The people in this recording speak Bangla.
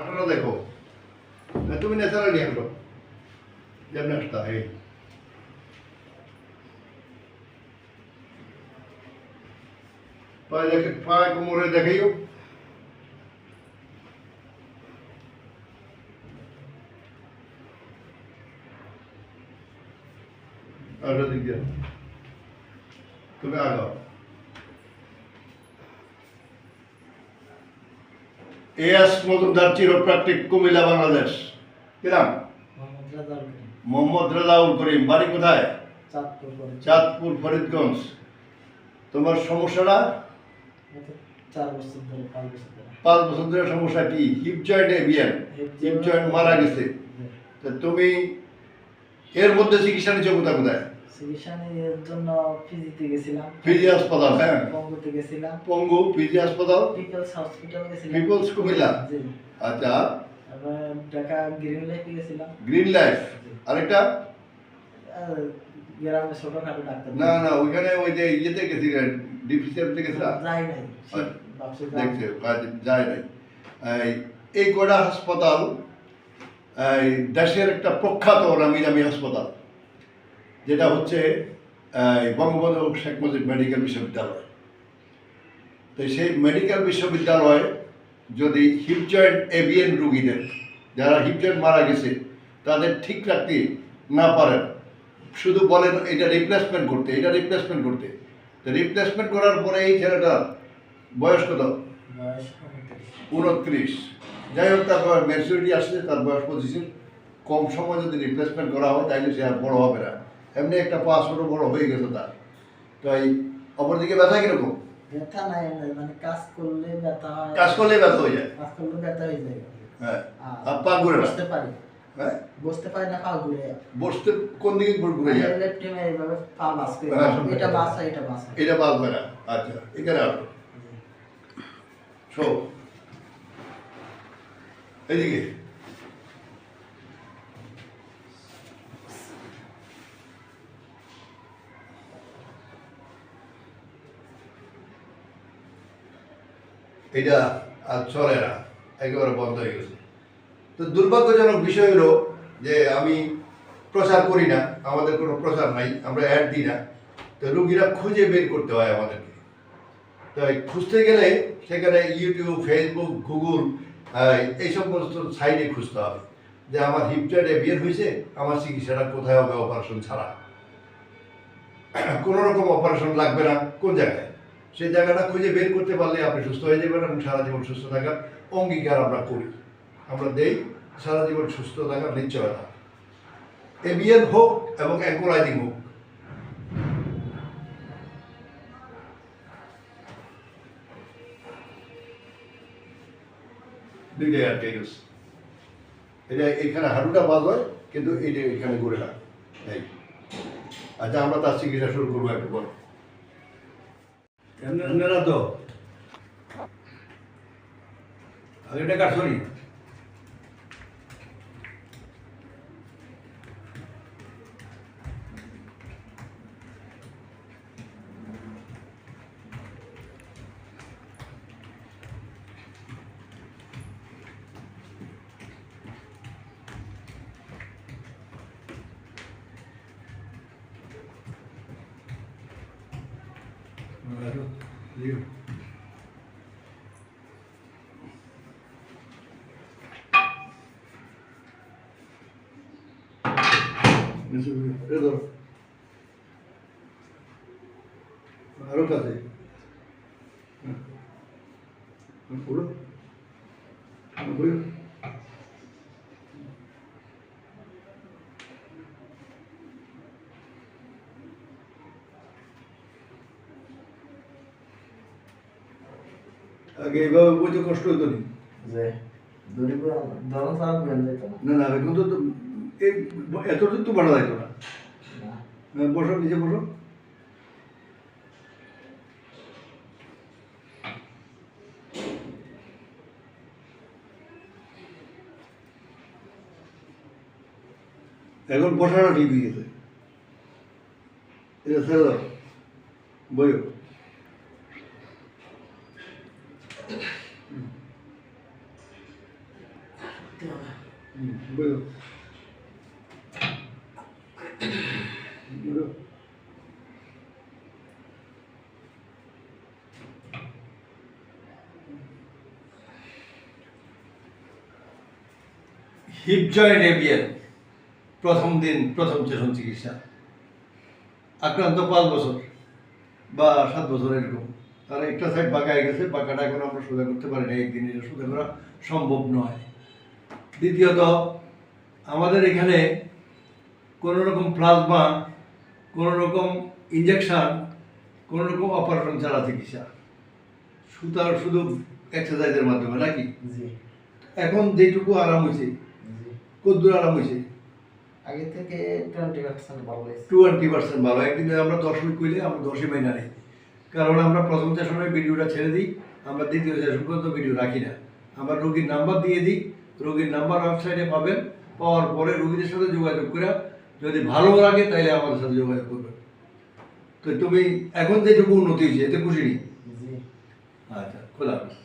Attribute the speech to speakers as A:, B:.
A: হাঁটাটা দেখো না, তুমি ন্যাচারালি হাঁটো যেমন একটা এই পায়ে দেখে পায়ে কোমরে দেখাইও আর দিক দিয়ে তুমি এস মজুমদার চিরপ্রাকৃতিক কুমিল্লা বাংলাদেশ। কিরাম
B: মোহাম্মদ রাজাউল করিম,
A: মোহাম্মদ রেজাউল করিম। বাড়ি কোথায়?
B: চাঁদপুর
A: ফরিদগঞ্জ। তোমার সমস্যাটা?
B: পাঁচ বছর ধরে।
A: সমস্যা কি? হিপ জয়েন্ট এভিয়ান? হিপ জয়েন্ট মারা গেছে। তুমি এর মধ্যে চিকিৎসা নিচ্ছ কোথায়? কোথায়?
B: চিকিৎসা জন্য ফিজিতে গেছিলাম।
A: ফিজি হাসপাতাল হ্যাঁ।
B: বঙ্গতে গেছিলাম।
A: পঙ্গু ফিজি হাসপাতাল?
B: পিপলস হসপিটাল গেছিলাম।
A: পিপলস কুমিল্লা?
B: জি।
A: আচ্ছা।
B: ঢাকা গ্রিন লাইফে গেছিলাম।
A: গ্রিন লাইফ আরেকটা?
B: আর গ্রামে ছোটখাটো ডাক্তার।
A: না না ওইখানে ওই যে ইয়েতে গেছিলাম।
B: যাই নাই।
A: আচ্ছা। দেখছে যায় নাই। এই হাসপাতাল? দেশের একটা প্রখ্যাত নামি দামি হাসপাতাল। যেটা হচ্ছে বঙ্গবন্ধু শেখ মুজিব মেডিকেল বিশ্ববিদ্যালয়। তো সেই মেডিকেল বিশ্ববিদ্যালয় যদি হিপ জয়েন্ট এভিএন রুগীদের, যারা হিপ জয়েন্ট মারা গেছে, তাদের ঠিক রাখতে না পারেন, শুধু বলেন এটা রিপ্লেসমেন্ট করতে, এটা রিপ্লেসমেন্ট করতে। তো রিপ্লেসমেন্ট করার পরে এই ছেলেটার বয়স কত?
B: উনত্রিশ।
A: যাই হোক, তারপর ম্যাচুরিটি আসছে, তার বয়স পঁচিশে। কম সময় যদি রিপ্লেসমেন্ট করা হয় তাহলে সে আর বড় হবে না। এমনি একটা পা ছোটো বড় হয়ে গেছে তার। তো এই অপরদিকে ব্যথা কীরকম?
B: ব্যথা নাই মানে কাজ করলে ব্যথা
A: কাজ করলে ব্যথা হয়ে যায়?
B: কাজ করলে ব্যথা হয়ে যায়।
A: হ্যাঁ।
B: আর
A: আর পা ঘুরে
B: বসতে পারি।
A: হ্যাঁ?
B: বসতে পারি না পা ঘুরে
A: বসতে কোন দিকে ঘুরে ঘুরে যায়?
B: লেফট টিমে এইভাবে পা বাস করে।
A: হ্যাঁ,
B: এটা বাস এটা বাস
A: আচ্ছা এখানে আসো। শো এদিকে এটা আর চলে না, একেবারে বন্ধ হয়ে গেছে। তো দুর্ভাগ্যজনক বিষয় হলো যে আমি প্রচার করি না, আমাদের কোনো প্রচার নাই, আমরা অ্যাড দিই না। তো রুগীরা খুঁজে বের করতে হয় আমাদেরকে। তো খুঁজতে গেলে সেখানে ইউটিউব ফেসবুক গুগল এই সমস্ত সাইটে খুঁজতে হবে। যে আমার হিপটারে বের হয়েছে, আমার চিকিৎসাটা কোথায় হবে অপারেশন ছাড়া? কোনো রকম অপারেশন লাগবে না, কোন জায়গায়? সেই জায়গাটা খুঁজে বের করতে পারলে আপনি সুস্থ হয়ে যাবেন এবং সারা জীবন সুস্থ থাকার অঙ্গীকার আমরা করি। আমরা দেই, সারা জীবন সুস্থ থাকার নিশ্চয়তা। এবিএন হোক এবং অ্যাঙ্কোলাইজিং হোক। এটা এখানে হাঁটুটা বাদ হয়, কিন্তু এইটা এখানে ঘুরে এই। আচ্ছা আমরা তার চিকিৎসা শুরু করব একটু পর। এমনি না তো আগে টাকা আরো কাছে বলো বলো আগে এইভাবে বইতে কষ্ট হতো নি।
B: না।
A: না এখন তো এই এতটুকু তো বাড়া যাইতো না। হ্যাঁ, বসো নিচে বসো। এখন বসাটা ঠিক হয়ে গেছে। এটা ছেড়ে দাও বইও
B: করতে হবে
A: বলো বলো হিপ জয়েন্ট এবিএল প্রথম দিন, প্রথম সেশন চিকিৎসা। আক্রান্ত পাঁচ বছর বা সাত বছর এরকম। তার একটা সাইড বাঁকা হয়ে গেছে, বাঁকাটা এখন আমরা সোজা করতে পারি না একদিন এটা সোজা করা সম্ভব নয়। দ্বিতীয়ত আমাদের এখানে কোনো রকম প্লাজমা কোনো রকম ইঞ্জেকশন কোনো রকম অপারেশন ছাড়া চিকিৎসা। সুতার শুধু এক্সারসাইজের মাধ্যমে নাকি? এখন যেটুকু আরাম হয়েছে কদ্দুর আরাম হয়েছে?
B: আগে থেকে টোয়েন্টি পার্সেন্ট ভালো
A: টোয়েন্টি পার্সেন্ট ভালো। একদিনে আমরা দশ উইক কইলে আমরা দশই মাইনা নেই। কারণ আমরা প্রথম সেশনের ভিডিওটা ছেড়ে দিই আমরা দ্বিতীয় সেশন পর্যন্ত ভিডিও রাখি না। আমরা রোগীর নাম্বার দিয়ে দিই রোগীর নাম্বার ওয়েবসাইটে পাবেন। পাওয়ার পরে রুগীদের সাথে যোগাযোগ করে যদি ভালো লাগে তাহলে আমাদের সাথে যোগাযোগ করবে তো তুমি এখন যেটুকু উন্নতি হয়েছে এতে খুশি আচ্ছা খোলা হাফেজ।